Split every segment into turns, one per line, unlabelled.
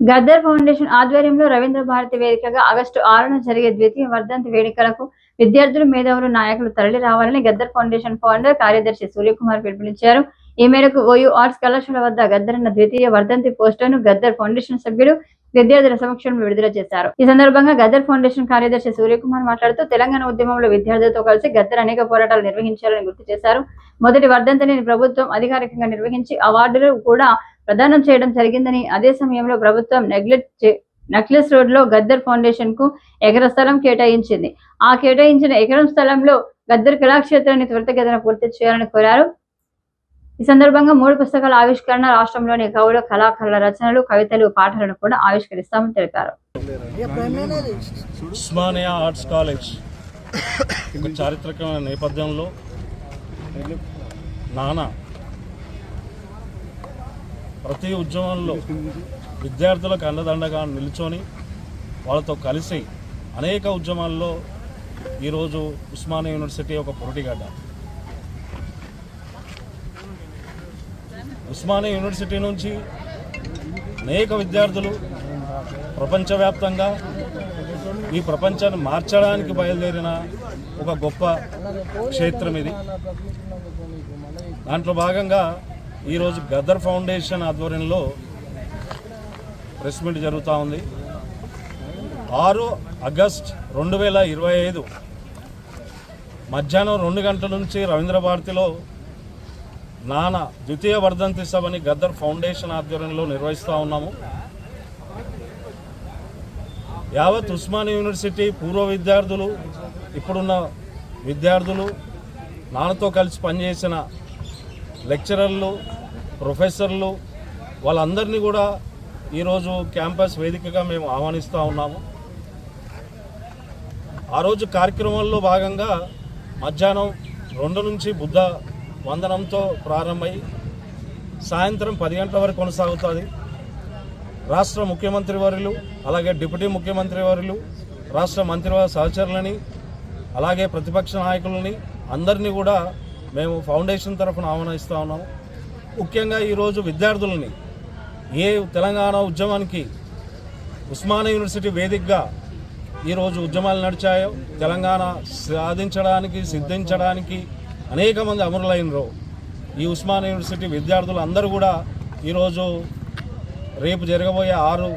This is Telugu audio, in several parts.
గద్దర్ ఫౌండేషన్ ఆధ్వర్యంలో రవీంద్ర భారతి వేదికగా ఆగస్టు ఆరున జరిగే ద్వితీయ వర్ధంతి వేడుకలకు విద్యార్థులు మేధావులు నాయకులు తరలి రావాలని గద్దర్ ఫౌండేషన్ ఫౌండర్ కార్యదర్శి సూర్యకుమార్ పిలుపునిచ్చారు. ఈ మేరకు ఓయూ ఆర్ట్స్ కళాశాల వద్ద గద్దరన్న ద్వితీయ వర్ధంతి పోస్టర్ను గద్దర్ ఫౌండేషన్ సభ్యులు విద్యార్థుల సమక్షంలో విడుదల చేశారు. ఈ సందర్భంగా గద్దర్ ఫౌండేషన్ కార్యదర్శి సూర్యకుమార్ మాట్లాడుతూ తెలంగాణ ఉద్యమంలో విద్యార్థులతో కలిసి గద్దర్ అనేక పోరాటాలు నిర్వహించాలని గుర్తు చేశారు. మొదటి వర్ధంతిని ప్రభుత్వం అధికారికంగా నిర్వహించి అవార్డులు కూడా ప్రదానం చేయడం జరిగిందని అదే సమయంలో ప్రభుత్వం నెగ్లెక్ట్ నక్లెస్ రోడ్లో గద్దర్ ఫౌండేషన్కు ఎకర స్థలం కేటాయించింది. ఆ కేటాయించిన ఎకరం స్థలంలో గద్దర్ కళాక్షేత్రాన్ని త్వరితగతిన పూర్తి చేయాలని కోరారు. ఈ సందర్భంగా మూడు పుస్తకాల ఆవిష్కరణ రాష్ట్రంలోని గౌడ కళాకారుల రచనలు కవితలు పాటలను కూడా ఆవిష్కరిస్తామని తెలిపారు.
ఉస్మానియా ఆర్ట్స్ కాలేజ్ చారిత్రక నేపథ్యంలో నానా ప్రతి ఉద్యమంలో విద్యార్థులకు అండదండగా నిల్చొని వాళ్ళతో కలిసి అనేక ఉద్యమాల్లో ఈరోజు ఉస్మానియా యూనివర్సిటీ ఒక పొరటిగడ్డ ఉస్మానియా యూనివర్సిటీ నుంచి అనేక విద్యార్థులు ప్రపంచవ్యాప్తంగా ఈ ప్రపంచాన్ని మార్చడానికి బయలుదేరిన ఒక గొప్ప క్షేత్రం ఇది. దాంట్లో భాగంగా ఈరోజు గదర్ ఫౌండేషన్ ఆధ్వర్యంలో ప్రెస్ మీట్ జరుగుతూ ఉంది. ఆరు ఆగస్ట్ రెండు వేల ఇరవై ఐదు మధ్యాహ్నం రెండు గంటల నుంచి రవీంద్ర భారతిలో నాన్న ద్వితీయ వర్ధంతి సభని గద్దర్ ఫౌండేషన్ ఆధ్వర్యంలో నిర్వహిస్తూ ఉన్నాము. యావత్ ఉస్మాన్ యూనివర్సిటీ పూర్వ విద్యార్థులు ఇప్పుడున్న విద్యార్థులు నాన్నతో కలిసి పనిచేసిన లెక్చరర్లు ప్రొఫెసర్లు వాళ్ళందరినీ కూడా ఈరోజు క్యాంపస్ వేదికగా మేము ఆహ్వానిస్తూ ఉన్నాము. ఆ రోజు కార్యక్రమంలో భాగంగా మధ్యాహ్నం రెండు నుంచి బుద్ధ వందనంతో ప్రారంభమై సాయంత్రం పది గంటల వరకు కొనసాగుతుంది. రాష్ట్ర ముఖ్యమంత్రి వర్యులు అలాగే డిప్యూటీ ముఖ్యమంత్రి వర్యులు రాష్ట్ర మంత్రివారి సహచరులని అలాగే ప్రతిపక్ష నాయకులని అందరినీ కూడా మేము ఫౌండేషన్ తరఫున ఆహ్వానిస్తూ ఉన్నాము. ముఖ్యంగా ఈరోజు విద్యార్థులని ఏ తెలంగాణ ఉద్యమానికి ఉస్మానియా యూనివర్సిటీ వేదికగా ఈరోజు ఉద్యమాలు నడిచాయో తెలంగాణ సాధించడానికి సిద్ధించడానికి అనేక మంది అమరులైనరు ఈ ఉస్మానియా యూనివర్సిటీ విద్యార్థులు అందరూ కూడా ఈరోజు రేపు జరగబోయే ఆరు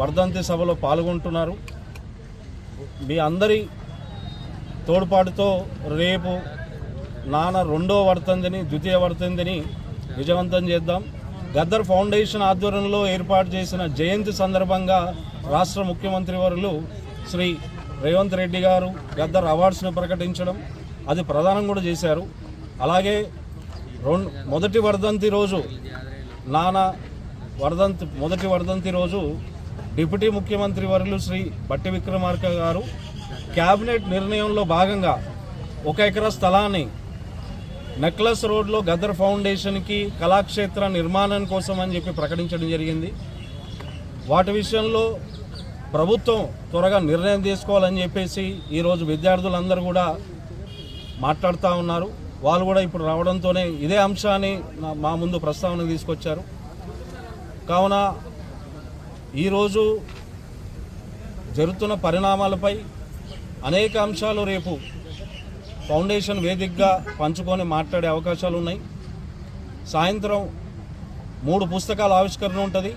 వర్ధంతి సభలో పాల్గొంటున్నారు. మీ అందరి తోడ్పాటుతో రేపు నాన్న రెండో వర్తంతిని ద్వితీయ వర్తంతిని విజయవంతం చేద్దాం. గద్దర్ ఫౌండేషన్ ఆధ్వర్యంలో ఏర్పాటు చేసిన జయంతి సందర్భంగా రాష్ట్ర ముఖ్యమంత్రి వర్యులు శ్రీ రేవంత్ రెడ్డి గారు గద్దర్ అవార్డ్స్ను ప్రకటించడం అది ప్రదానం కూడా చేశారు. అలాగే రెండు మొదటి వర్ధంతి రోజు నానా వర్ధంతి మొదటి వర్ధంతి రోజు డిప్యూటీ ముఖ్యమంత్రి వర్యులు శ్రీ బట్టి విక్రమార్క గారు క్యాబినెట్ నిర్ణయంలో భాగంగా ఒక ఎకరా స్థలాన్ని నెక్లెస్ రోడ్లో గదర్ ఫౌండేషన్కి కళాక్షేత్ర నిర్మాణం కోసం అని చెప్పి ప్రకటించడం జరిగింది. వాటి విషయంలో ప్రభుత్వం త్వరగా నిర్ణయం తీసుకోవాలని చెప్పేసి ఈరోజు విద్యార్థులందరూ కూడా మాట్లాడుతూ ఉన్నారు. వాళ్ళు కూడా ఇప్పుడు రావడంతోనే ఇదే అంశాన్ని మా ముందు ప్రస్తావన తీసుకొచ్చారు. కావున ఈరోజు జరుగుతున్న పరిణామాలపై అనేక అంశాలు రేపు ఫౌండేషన్ వేదికగా పంచుకొని మాట్లాడే అవకాశాలు ఉన్నాయి. సాయంత్రం మూడు పుస్తకాల ఆవిష్కరణ ఉంటుంది.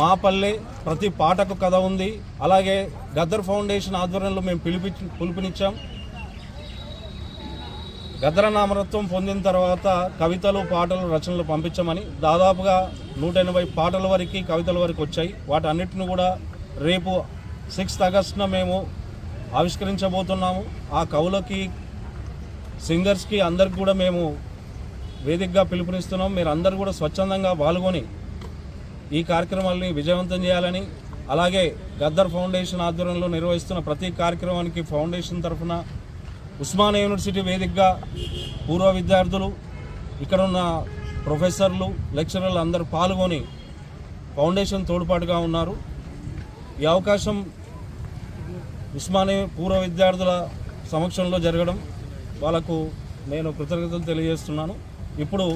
మా పల్లె ప్రతి పాటకు కథ ఉంది. అలాగే గద్దర్ ఫౌండేషన్ ఆధ్వర్యంలో మేము పిలిపి పిలుపునిచ్చాం. గద్దర నామరత్వం పొందిన తర్వాత కవితలు పాటలు రచనలు పంపించమని దాదాపుగా నూట ఎనభై పాటల వరకు కవితల వరకు వచ్చాయి. వాటన్నిటిని కూడా రేపు సిక్స్త్ ఆగస్టున మేము ఆవిష్కరించబోతున్నాము. ఆ కవులకి సింగర్స్కి అందరికి కూడా మేము వేదికగా పిలుపునిస్తున్నాం. మీరు అందరు కూడా స్వచ్ఛందంగా పాల్గొని ఈ కార్యక్రమాల్ని విజయవంతం చేయాలని అలాగే గద్దర్ ఫౌండేషన్ ఆధ్వర్యంలో నిర్వహిస్తున్న ప్రతి కార్యక్రమానికి ఫౌండేషన్ తరఫున ఉస్మానియా యూనివర్సిటీ వేదికగా పూర్వ విద్యార్థులు ఇక్కడ ఉన్న ప్రొఫెసర్లు లెక్చరర్లు అందరూ పాల్గొని ఫౌండేషన్ తోడ్పాటుగా ఉన్నారు. ఈ అవకాశం ఉస్మానియా పూర్వ విద్యార్థుల సమక్షంలో జరగడం వాళ్ళకు నేను కృతజ్ఞతలు తెలియజేస్తున్నాను. ఇప్పుడు